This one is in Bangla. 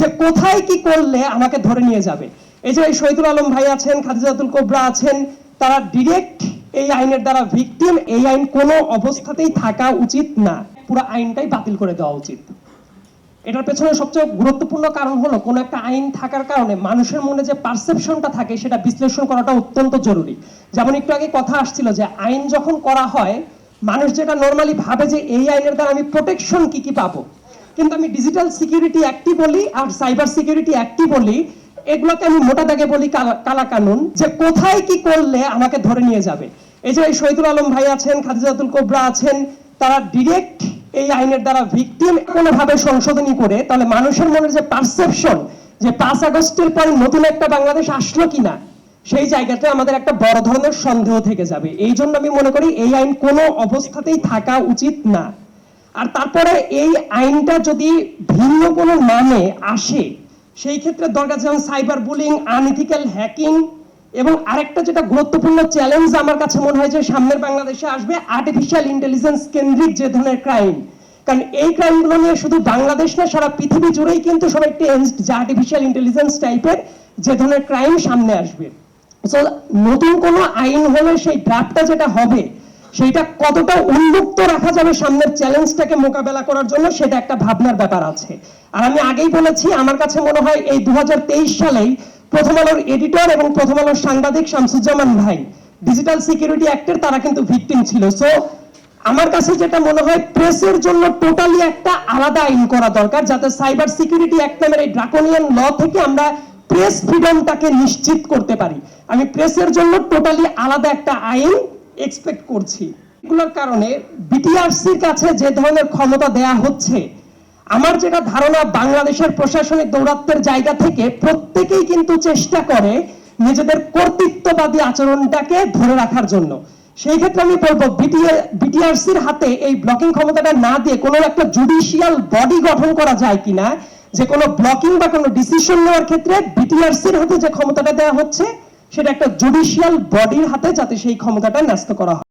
যে কোথায় কি করলে আমাকে ধরে নিয়ে যাবে? এই যে শহীদুল আলম ভাই আছেন, খাদিজাতুল কোবরা আছেন, তারা ডিরেক্ট এই আইনের দ্বারা ভিকটিম এই আইন কোনো অবস্থাতেই থাকা উচিত না। পুরো আইনটাই বাতিল করে দেওয়া উচিত। এটার পেছনে সবচেয়ে গুরুত্বপূর্ণ কারণ হলো, কোনো একটা আইন থাকার কারণে মানুষের মনে যে পারসেপশনটা থাকে, সেটা বিশ্লেষণ করাটা অত্যন্ত জরুরি। যেমন একটু আগে কথা আসছিল যে, আইন যখন করা হয়, মানুষ যেটা নর্মালি ভাবে যে, এই আইনের দ্বারা আমি প্রোটেকশন কি কি পাবো? কিন্তু আমি ডিজিটাল সিকিউরিটি অ্যাক্টই বলি আর সাইবার সিকিউরিটি অ্যাক্টই বলি, এগুলোকে আমি মোটা দাগে বলি কালা- কানুন, যে কোথায় কি করলে আমাকে ধরে নিয়ে যাবে। এই যে শহীদুল আলম ভাই আছেন, খাদিজাতুল কোবরা আছেন, তারা ডিরেক্ট এই আইনের দ্বারা ভিকটিম কোনোভাবে সংশোধনী করে, তাহলে মানুষের মনের যে পারসেপশন যে পাঁচ আগস্টের পরে নতুন একটা বাংলাদেশ আসলো কিনা, সেই জায়গাতে আমাদের একটা বড় ধরনের সন্দেহ থেকে যাবে। এই জন্য আমি মনে করি এই আইন কোনো অবস্থাতেই থাকা উচিত না। আর তারপরে এই আইনটা যদি ভিন্ন কোনো নামে আসে সেই ক্ষেত্রে দরকার যেমন সাইবার বুলিং আনইথিক্যাল হ্যাকিং এবং আরেকটা যেটা গুরুত্বপূর্ণ চ্যালেঞ্জ আমার কাছে মনে হয় যে সামনের বাংলাদেশে আসবে আর্টিফিশিয়াল ইন্টেলিজেন্স কেন্দ্রিক যে ধরনের ক্রাইম কারণ এই ক্রাইমগুলো নিয়ে শুধু বাংলাদেশ না সারা পৃথিবী জুড়েই কিন্তু সবাই টেন্সড যে আর্টিফিশিয়াল ইন্টেলিজেন্স টাইপের যে ধরনের ক্রাইম সামনে আসবে। So, নতুন কোনো আইন হলে সেই ড্রাফটটা যেটা হবে সেইটা কতটা উন্মুক্ত রাখা যাবে সামনের চ্যালেঞ্জটাকে মোকাবেলা করার জন্য, সেটা একটা ভাবনার ব্যাপার আছে। আর আমি আগেই বলেছি, আমার কাছে মনে হয় এই দুই হাজার তেইশ সালেই প্রথম আলোর এডিটর এবং প্রথম আলোর সাংবাদিক শামসুজ্জামান ভাই ডিজিটাল সিকিউরিটি অ্যাক্টের তারা কিন্তু ভিকটিম ছিল। সো আমার কাছে যেটা মনে হয় প্রেসের জন্য টোটালি একটা আলাদা আইন করা দরকার, যাতে সাইবার সিকিউরিটি অ্যাক্ট নামের এই ড্রাকোনিয়ান ল থেকে আমরা প্রেস ফ্রিডমটাকে নিশ্চিত করতে পারি। আমি প্রেসের জন্য টোটালি আলাদা একটা আইন এক্সপেক্ট করছি। এগুলোর কারণে বিটিআরসির কাছে যে ধরনের ক্ষমতা দেয়া হচ্ছে, আমার যেটা ধারণা বাংলাদেশের প্রশাসনিক দৌরাত্বের জায়গা থেকে প্রত্যেকেই কিন্তু চেষ্টা করে নিজেদের কর্তৃত্ববাদী আচরণটাকে ধরে রাখার জন্য। সেই ক্ষেত্রে আমি বলব বিটিআরসির হাতে এই ব্লকিং ক্ষমতাটা না দিয়ে কোনো একটা জুডিশিয়াল বডি গঠন করা যায় কিনা, যে কোনো ব্লকিং বা কোনো ডিসিশন নেওয়ার ক্ষেত্রে বিটিআরসির হাতে যে ক্ষমতাটা দেওয়া হচ্ছে সেটা একটা জুডিশিয়াল বডির হাতে যাতে সেই ক্ষমতাটা ন্যস্ত করা হয়।